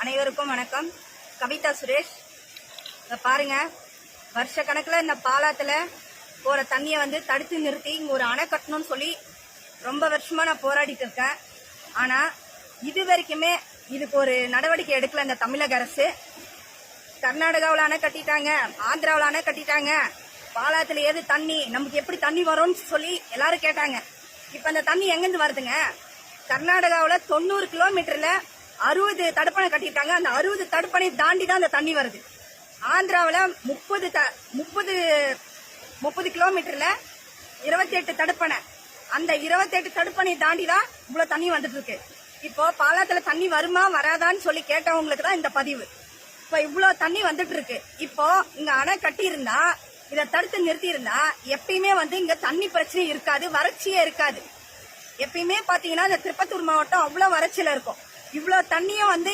அனைவருக்கும் வணக்கம். கவிதா சுரேஷ் இதை பாருங்கள் வருஷ இந்த பாலாத்தில் போகிற தண்ணியை வந்து தடுத்து நிறுத்தி இங்கே ஒரு அணை கட்டணும்னு சொல்லி ரொம்ப வருஷமாக நான் போராடிட்டு இருக்கேன். ஆனால் இது வரைக்குமே இதுக்கு ஒரு நடவடிக்கை எடுக்கல இந்த தமிழக அரசு. கர்நாடகாவில் அணை கட்டிட்டாங்க ஆந்திராவில் அணை கட்டிட்டாங்க. பாலாத்தில் ஏது தண்ணி நமக்கு எப்படி தண்ணி வரும்னு சொல்லி எல்லாரும் கேட்டாங்க. இப்போ அந்த தண்ணி எங்கேருந்து வருதுங்க? கர்நாடகாவில் தொண்ணூறு கிலோமீட்டரில் அறுபது தடுப்பணை கட்டிட்டாங்க அந்த அறுபது தடுப்பணை தாண்டி தான் அந்த தண்ணி வருது. ஆந்திராவில் முப்பது த முப்பது முப்பது கிலோமீட்டரில் இருபத்தெட்டு தடுப்பணை. அந்த இருபத்தெட்டு தடுப்பணை தாண்டி தான் இவ்வளோ தண்ணி வந்துட்டு இருக்கு இப்போ பாலாத்துல தண்ணி வருமா வராதான்னு சொல்லி கேட்டவங்களுக்கு தான் இந்த பதிவு. இப்போ இவ்வளோ தண்ணி வந்துட்டு இருக்கு இப்போ இங்கே அணை கட்டியிருந்தா இதை தடுத்து நிறுத்தியிருந்தா எப்பயுமே வந்து இங்கே தண்ணி பிரச்சனை இருக்காது வறட்சியே இருக்காது. எப்பயுமே பார்த்தீங்கன்னா இந்த திருப்பத்தூர் மாவட்டம் அவ்வளோ வறட்சியில் இருக்கும். இவ்வளவு தண்ணியும் வந்து